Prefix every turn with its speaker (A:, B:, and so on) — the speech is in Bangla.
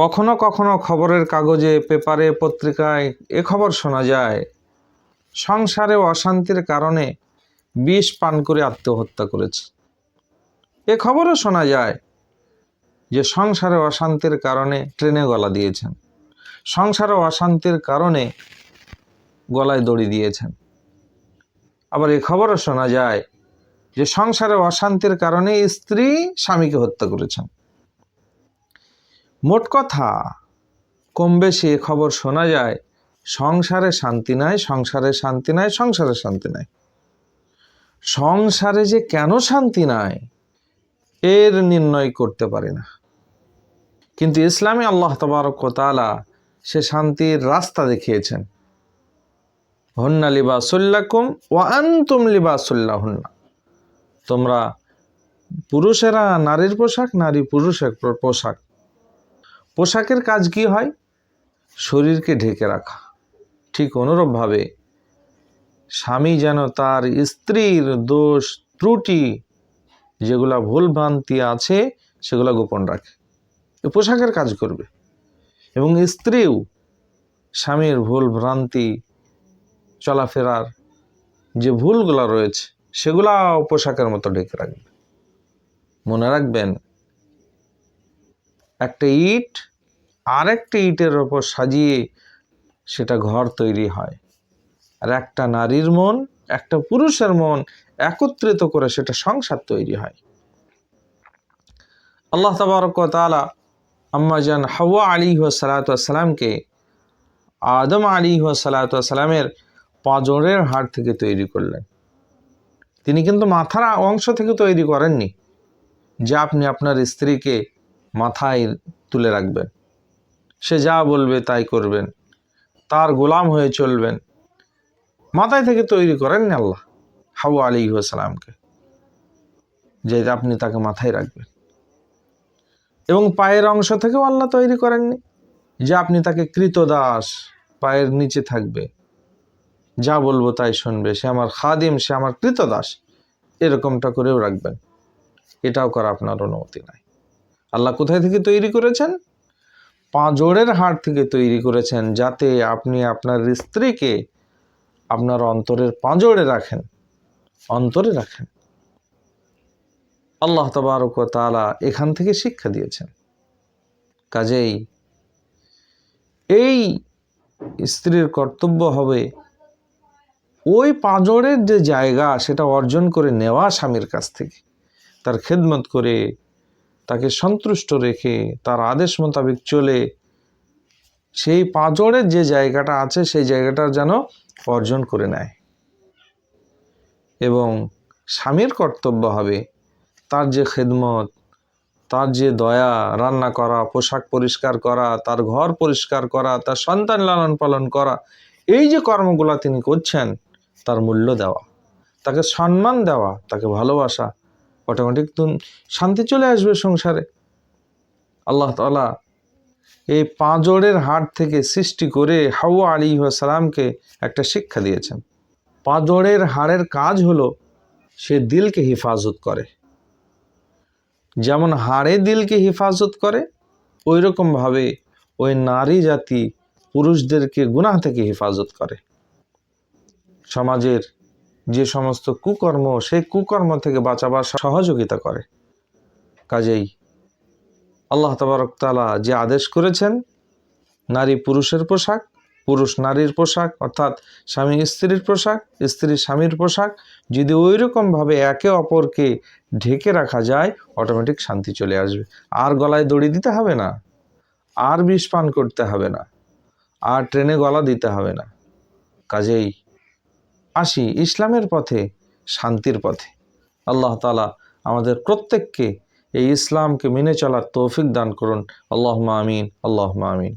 A: কখনো কখনো খবরের কাগজে, পেপারে, পত্রিকায় এ খবর শোনা যায়। সংসারে অশান্তির কারণে বিষ পান করে আত্মহত্যা করেছে। এ খবরও শোনা যায় যে সংসারে অশান্তির কারণে ট্রেনে গলা দিয়েছেন। সংসারে অশান্তির কারণে গলায় দড়ি দিয়েছেন। আবার এ খবরও শোনা যায় যে সংসারে অশান্তির কারণে স্ত্রী স্বামীকে হত্যা করেছেন। মোট কথা কম বেশি এ খবর শোনা যায়, সংসারে শান্তি নাই, সংসারে শান্তি নাই, সংসারে শান্তি নাই। সংসারে যে কেন শান্তি নাই, এর নির্ণয় করতে পারি না। কিন্তু ইসলামী আল্লাহ তবারক তালা সে শান্তির রাস্তা দেখিয়েছেন। হন্না লিবাসুল্লাকুম ও আন্তুম লিবাসুল্লাহন্না তোমরা পুরুষেরা নারীর পোশাক, নারী পুরুষের পোশাক। পোশাকের কাজ কি হয়? শরীরকে ঢেকে রাখা। ঠিক অনুরূপভাবে স্বামী যেন তার স্ত্রীর দোষ, ত্রুটি যেগুলা ভুলভ্রান্তি আছে, সেগুলো গোপন রাখে। পোশাকের কাজ করবে। এবং স্ত্রীও স্বামীর ভুল ভ্রান্তি চলাফেরার যে ভুলগুলো রয়েছে সেগুলা পোশাকের মতো ঢেকে রাখবে। মনে রাখবেন, একটা ইট আরেকটা ইটের ওপর সাজিয়ে সেটা ঘর তৈরি হয়। আর একটা নারীর মন, একটা পুরুষের মন একত্রিত করে সেটা সংসার তৈরি হয়। আল্লাহ তাবারক ওয়া তাআলা আম্মাজান হাওয়া আলী সালাতামকে আদম আলী সালাতামের পাঁজরের হাড় থেকে তৈরি করলেন। তিনি কিন্তু মাথার অংশ থেকে তৈরি করেননি। যে আপনি আপনার স্ত্রীকে মাথায় তুলে রাখবেন। সে যা বলবে তাই করবেন। তার গোলাম হয়ে চলবেন। মাথায় থেকে তৈরি করেননি আল্লাহ, হাউ আলী সালামকে যে আপনি তাকে মাথায় রাখবেন। এবং পায়ের অংশ থেকেও আল্লাহ তৈরি করেননি, যে আপনি তাকে কৃতদাস, পায়ের নিচে থাকবে। যা বলব তাই শুনবে, সে আমার খাদিম, সে আমার কৃতদাস, এরকমটা করেও রাখবেন। এটাও করা আপনার অনুমতি নাই। আল্লাহ কোথায় থেকে তৈরি করেছেন? পাঁজরের হাড় থেকে তৈরি করেছেন যাতে আপনি আপনার স্ত্রীকে আপনার অন্তরের পাঁজরে রাখেন, অন্তরে রাখেন। আল্লাহ তবারক ও তাআলা এখান থেকে শিক্ষা দিয়েছেন। কাজেই এই স্ত্রীর কর্তব্য হবে ওই পাঁজরের যে জায়গা সেটা অর্জন করে নেওয়া স্বামীর কাছ থেকে, তার খেদমত করে তাকে সন্তুষ্ট রেখে তার আদেশ মোতাবেক চলে। সেই পাঁজরের যে জায়গাটা আছে, সেই জায়গাটা যেন অর্জন করে নেয়। এবং স্বামীর কর্তব্য হবে তার যে খেদমত, তার যে দয়া, রান্না করা, পোশাক পরিষ্কার করা, তার ঘর পরিষ্কার করা, তার সন্তান লালন পালন করা, এই যে কর্মগুলো তিনি করছেন, তার মূল্য দেওয়া, তাকে সম্মান দেওয়া, তাকে ভালোবাসা অটোমেটিক শান্তি চলে আসবে সংসারে। আল্লাহ তালা এই পাঁজরের হাট থেকে সৃষ্টি করে হাওয়া আলী সালামকে একটা শিক্ষা দিয়েছেন। পাঁজরের হাড়ের কাজ হলো সে দিলকে হেফাজত করে। যেমন হাড়ে দিলকে হেফাজত করে ওই রকমভাবে ওই নারী জাতি পুরুষদেরকে গুনাহ থেকে হেফাজত করে। সমাজের যে সমস্ত কুকর্ম, সেই কুকর্ম থেকে বাঁচাবার সহযোগিতা করে। কাজেই আল্লাহ তবারক তাআলা যে আদেশ করেছেন, নারী পুরুষের পোশাক, পুরুষ নারীর পোশাক, অর্থাৎ স্বামী স্ত্রীর পোশাক, স্ত্রী স্বামীর পোশাক, যদি ওই রকমভাবে একে অপরকে ঢেকে রাখা যায় অটোমেটিক শান্তি চলে আসবে। আর গলায় দড়ি দিতে হবে না, আর বিষ পান করতে হবে না, আর ট্রেনে গলা দিতে হবে না। কাজেই আসি ইসলামের পথে, শান্তির পথে। আল্লাহ তালা আমাদের প্রত্যেককে এই ইসলামকে মেনে চলার তৌফিক দান করুন। আল্লাহ মামিন আল্লাহ আমিন।